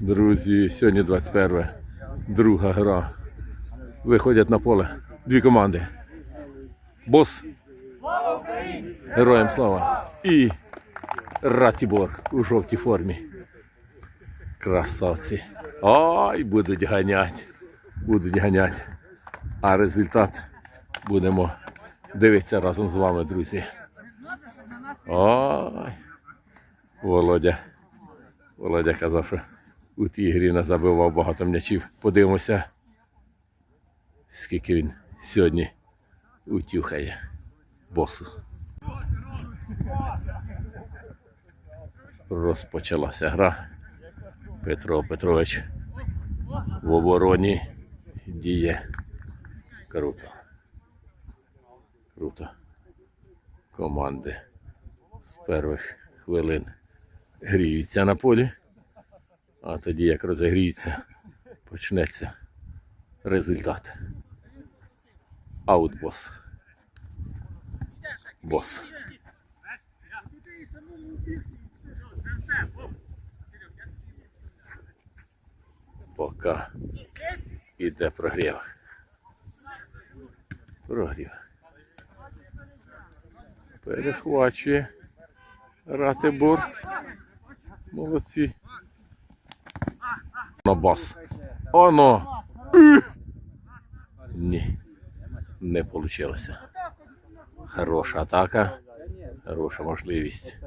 Друзі, сьогодні 21. Друга гра. Виходять на поле дві команди. Бос. Героям слава. І Ратібор у жовтій формі. Красавці. Ой, будуть ганять. Будуть ганять. А результат будемо дивитися разом з вами, друзі. Ой. Володя. Володя казав, що у тій грі не забивав багато м'ячів. Подивимося, скільки він сьогодні утюхає босу. Розпочалася гра. Петро Петрович в обороні діє круто. Круто. Команди з перших хвилин гріються на полі. А тоді, як розігріються, почнеться результат. Аут бос. Бос. Поки іде прогрів. Прогрів. Перехвачує Ратибор. Молодці. На бас. Оно. Ні. Не вийшло. Хороша атака. Хороша можливість.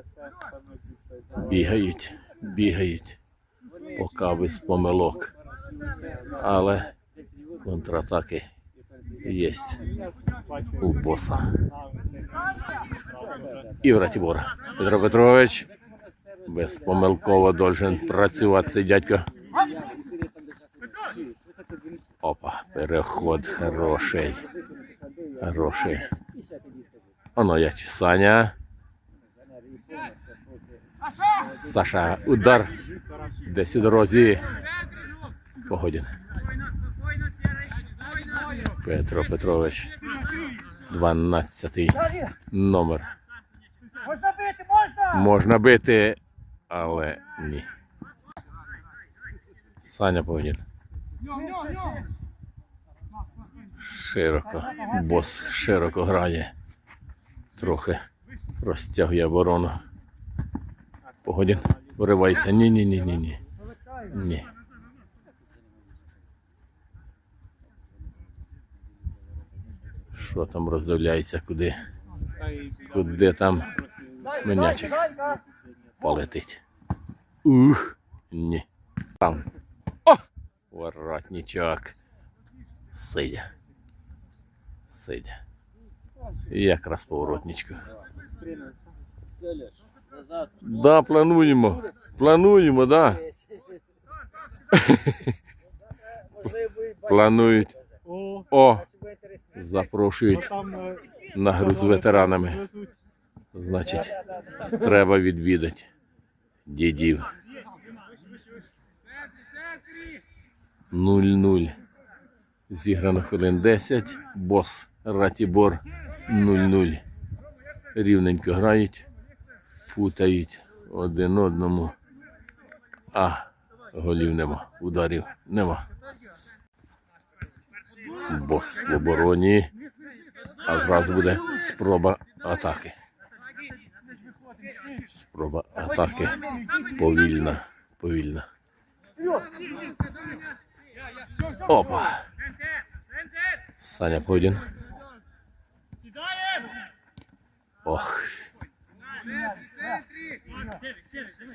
Бігають, бігають. Поки без помилок. Але контратаки є у боса. І Ратібора. Петро Петрович безпомилково должен працювати цей дядько. Опа, переход хороший. Хороший. Оно я Саня. Саша, удар. Десь у дорозі. Погодін. Петро Петрович. 12 номер. Можна бити, можна! Можна бити, але ні. Саня Погодін. Широко. Бос широко грає. Трохи розтягує оборону. Погодін. Виривається. Ні, ні, ні, ні. Що там роздивляється, куди? Куди там Мінячик. полетить? Ух, ні. Там. Воротничок. Сидя. Сидя. І якраз по воротничку. Да, плануємо. Плануємо, да. Планують. О, запрошують на гру з ветеранами. Значить, треба відвідати дідів. 0-0. Зіграно хвилин 10. Бос Ратібор 0-0. Рівненько грають, путають один одному. А голів нема, ударів нема. Бос в обороні. А зразу буде спроба атаки. Спроба атаки повільна, повільна. Опа. Саня Подін. Ох.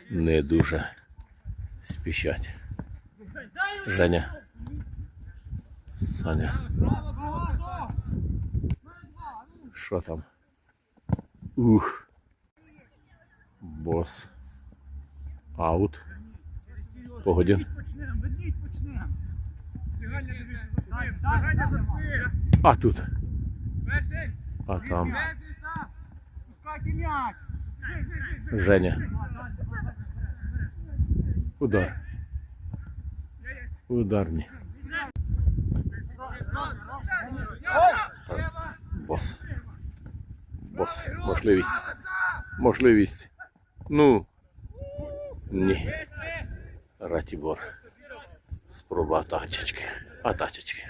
Не дуже спішать. Женя. Саня. Що там? Ух. Бос. Аут. Погодін. Почнемо, ведіть почнемо. А тут. Перший. А там. Пускайте м'яч. Женя. Удар. Ударні. Бос. Бос. Можливість. Можливість. Ну. Ні. Ратібор. Спроба атачечки. Атачечки.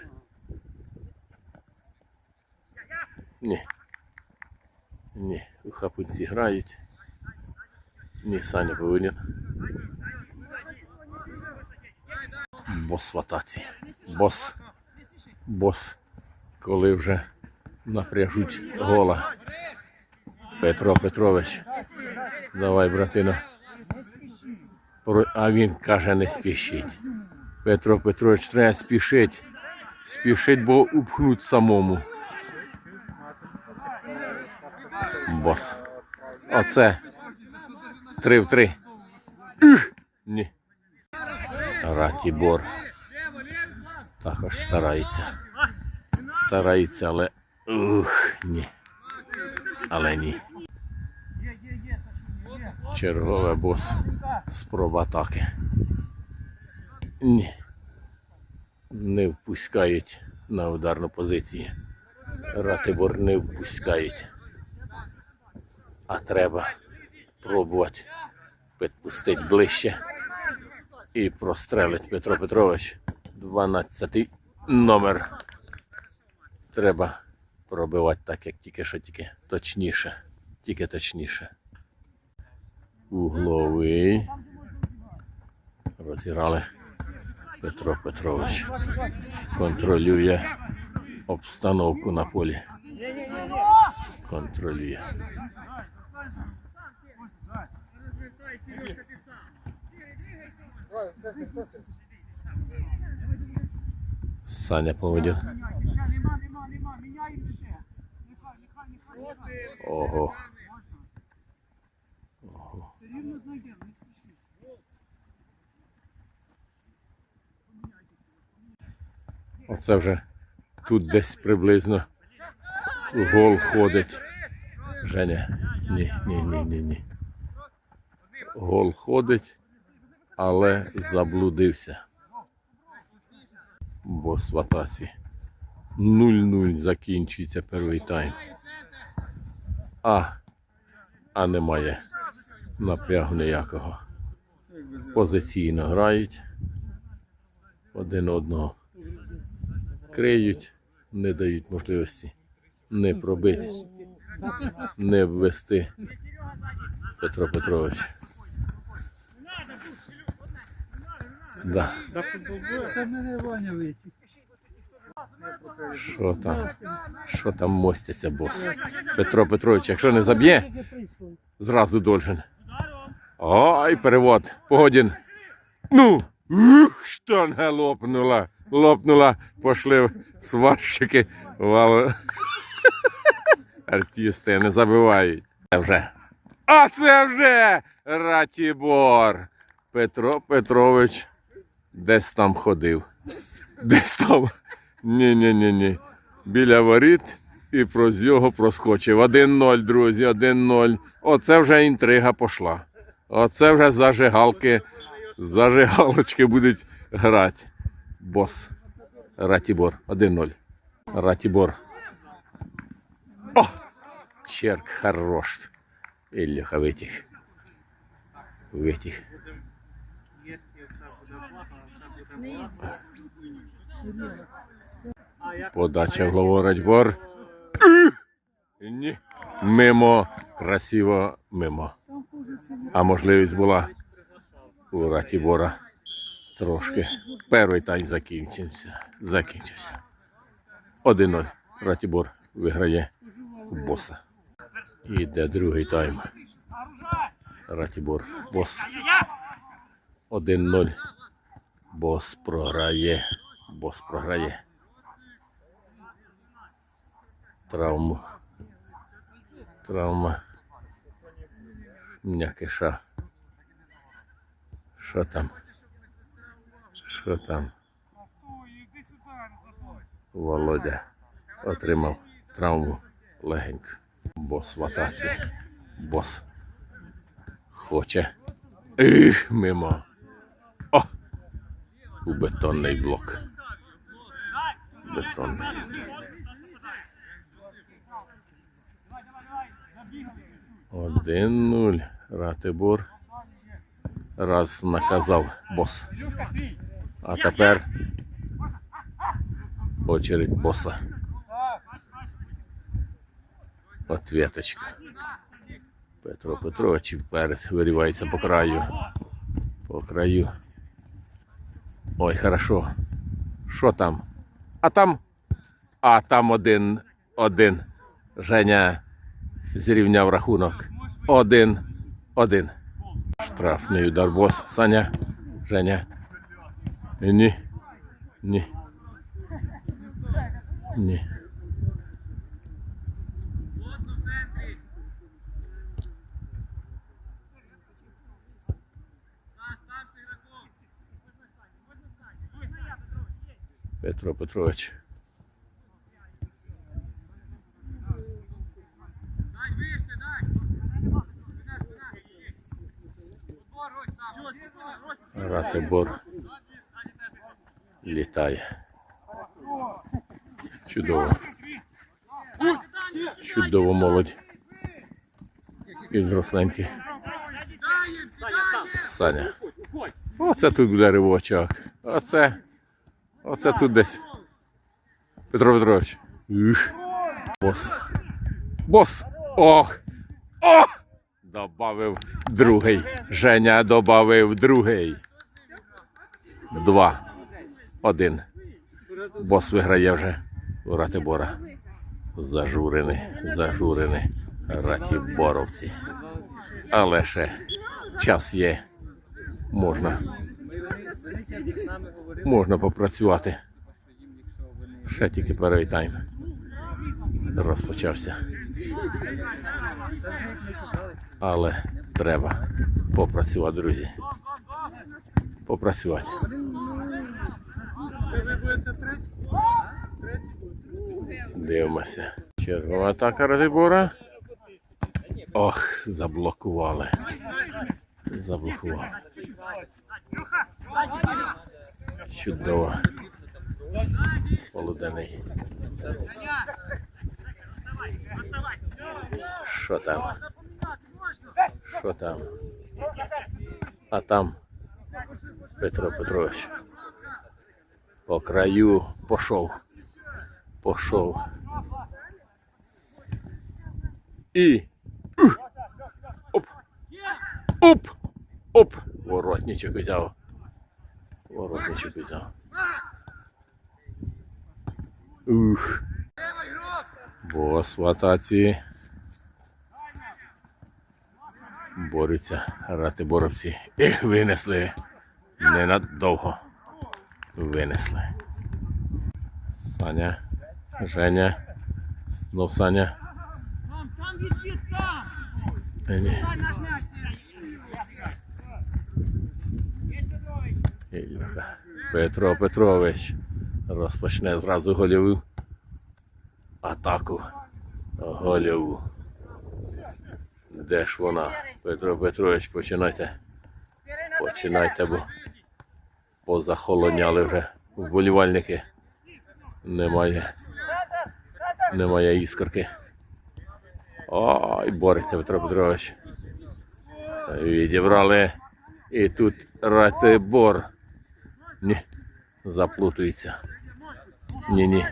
Ні. Ні, у хапунці грають. Ні, Саня повинен. Бос в атаці. Бос. Бос. Коли вже напряжуть гола. Петро Петрович. Давай, братино. А він каже, не спішіть. Петро Петрович, треба спішить. Спішить, бо упхнуть самому. Бос. Оце. Три в три. Ух! Ні. Ратібор. Також старається. Старається, але. Ух, ні. Але ні. Чергове бос. Спроба атаки. Не впускають на ударну позицію. Ратибор не впускають. А треба пробувати підпустити ближче і прострелить Петро Петрович. 12 номер. Треба пробивати так, як тільки що тільки точніше. Тільки точніше. Угловий. Розіграли. Петро Петрович контролює обстановку на полі. Контролює. Саня нехай, нехай. Ого. Все рівно знайдемо, не спішіть. Оце вже тут десь приблизно гол ходить. Женя. Ні, ні, ні, ні, ні. Гол ходить, але заблудився. Бос в атаці. 0-0 закінчується перший тайм. А, а немає напрягу ніякого. Позиційно грають. Один одного криють, не дають можливості не пробити, не ввести Петро Петрович. Да. Що там? Що там мостяться, бос? Петро Петрович, якщо не заб'є, зразу должен. Ой, перевод. Погодін. Ну, штанга лопнула. Лопнула, пошли сварщики. Вало. Артисти не забивають. Це вже. А це вже Ратібор. Петро Петрович десь там ходив. Десь там. Ні-ні-ні-ні. Біля воріт і проз його проскочив. 1-0, друзі, 1-0. Оце вже інтрига пішла. Оце вже зажигалки, зажигалочки будуть грати. Бос. Ратібор. 1-0. Ратібор. О! Черк хорош. Ілляха витяг. Витяг. Подача говорить бор. Ні. Мимо. Красиво мимо. А можливість була у Ратібора трошки. Перший тайм закінчився. Закінчився. 1-0. Ратібор виграє боса. Іде другий тайм. Ратібор. Бос. 1-0. Бос програє. Бос програє. Травму. Травма. М'якиша. Що там? Що там? Володя отримав травму легенько. Бос в атаці. Бос хоче. Ех, мимо. О! У бетонний блок. Бетонний. Один нуль. Ратибор раз наказав бос. А тепер очередь боса. Ответочка. Петро Петрович вперед вирівається по краю. По краю. Ой, хорошо. Що там? А там. А там один. Один. Женя зрівняв рахунок. Один. Один. Штрафний удар бос. Саня. Женя. Ні. Ні. Ні. Петро Петрович. Дай вище, дай. Подбор, ось там. Все, ось. Ратибор літає. Чудово. Чудово молодь. І взросленькі. Саня. Оце тут буде ривочок. Оце. Оце тут десь. Петро Петрович. Ух. Бос. Бос. Ох. Ох. Добавив другий. Женя добавив другий. Два. Один. Бос виграє вже у Ратибора. Зажурений, зажурений. Ратіборовці. Але ще час є. Можна. Можна попрацювати. Ще тільки перший тайм. Розпочався. Але треба попрацювати, друзі. Попрацювати. Дивимося. Чергова атака Радибора. Ох, заблокували. Заблокували. Чудово. Полуденний. Що там? Що там? А там Петро Петрович. По краю пішов. Пішов. І. Оп! Оп! Оп! Воротничок взяв. Воротничок взяв. Ух. Бос в атаці. Борються рати боровці. Їх винесли. Ненадовго. Винесли. Саня. Женя. Знов Саня. Там, там відбір, там. Ні. Ілюха. Петро Петрович розпочне зразу гольову атаку. Гольову. Де ж вона? Петро Петрович, починайте. Починайте, бо позахолоняли вже вболівальники. Немає. Немає іскорки. Ой, бореться Петро Петрович. Відібрали. І тут Ратибор. Ні, заплутується. Ні, ні.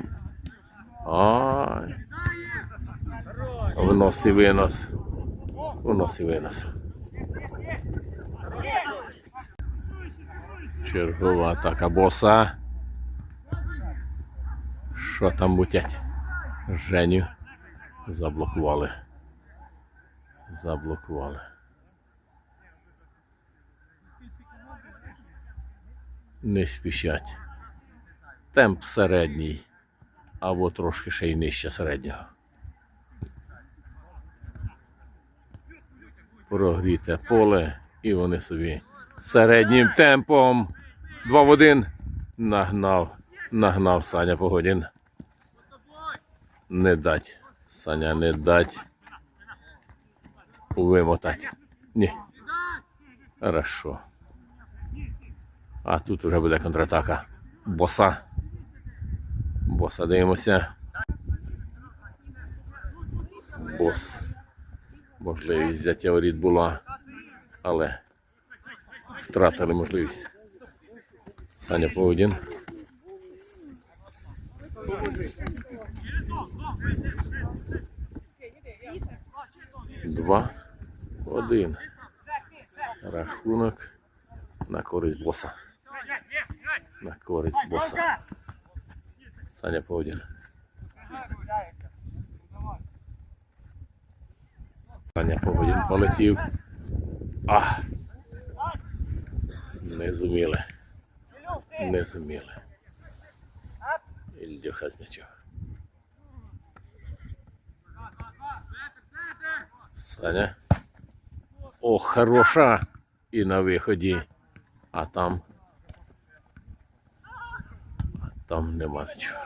Ай. Внос і винос. Внос і винос. Чергова атака боса. Що там мутять? Женю заблокували. Заблокували. Не спішать. Темп середній, або трошки ще й нижче середнього. Прогріте поле, і вони собі середнім темпом. Два в один. Нагнав, нагнав Саня Погодін. Не дать. Саня не дать. Вимотать. Ні. Хорошо. А тут вже буде контратака. Боса. Боса дивимося. Бос. Можливість взяття воріт була. Але втратили можливість. Саня Поводін. Два, один. Рахунок на користь боса. На користь боса. Саня Поводін. Саня Поводін полетів. А! Не зуміли. Не зуміли. Ільдюха з м'ячем. Саня. О, хороша. І на виході. А там. А там нема нічого.